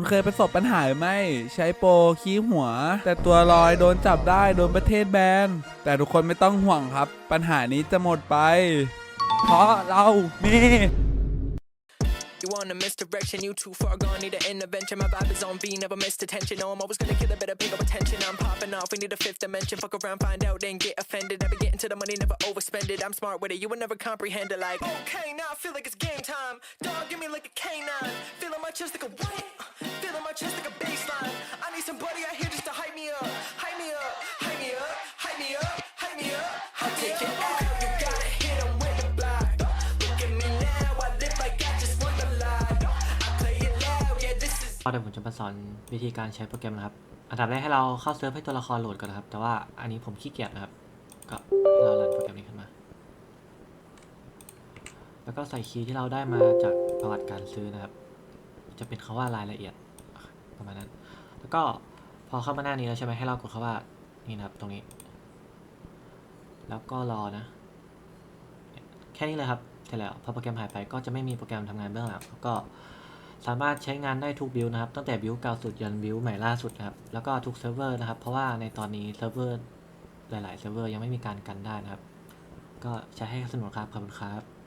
คุณเคยประสบปัญหาไหม ใช้โปรขี้หัว แต่ตัวลอยโดนจับได้โดนประเทศแบน แต่ทุกคนไม่ต้องห่วงครับ ปัญหานี้จะหมดไป เพราะเรามี You on a misdirection, you too far gone, need an intervention. My vibe is on V, never missed attention. No, I'm always gonna kill a bit of pick up attention. I'm popping off, we need a fifth dimension. Fuck around, find out, then get offended. Never getting to the money, never overspend it. I'm smart with it, you will never comprehend it. Like, okay, now I feel like it's game time. Dog, give me like a canine. Feeling my chest like a baseline. I need somebody out here just to hype me up. Hype me up, hype me up, hype me up, hype me up. I'll take it out, you gotta hit 'em with the block. Look at me now, I live like I just won the lot. I play it loud, yeah, this is ก็เดี๋ยวผมจะมาสอนวิธีการใช้โปรแกรมนะครับ อันดับแรกให้เราเข้าเซิร์ฟให้ตัวละครโหลดก่อนนะครับ แต่ว่าอันนี้ผมขี้เกียจนะครับ ก็ให้เรารันโปรแกรมนี้ขึ้นมา แล้วก็ใส่คีย์ที่เราได้มาจากประวัติการซื้อนะครับ จะเป็นคาว่า รายละเอียดประมาณนั้น ก็พอเข้ามาหน้านี้แล้วใช่ไหมให้เรากดคาว่านี่นะครับตรงนี้ แล้วก็รอนะ แค่นี้เลยครับเสร็จแล้วพอโปรแกรมหายไปก็จะไม่มีโปรแกรมทำงานเบื้องหลังก็สามารถใช้งานได้ทุกบิลนะครับ ตั้งแต่บิลเก่าสุดยันบิลใหม่ล่าสุดนะครับ แล้วก็ทุกเซิร์ฟเวอร์นะครับ เพราะว่าในตอนนี้เซิร์ฟเวอร์หลาย ๆ เซิร์ฟเวอร์ยังไม่มีการกันได้นะครับ ก็ใช้ให้สนุกครับขอบคุณครับ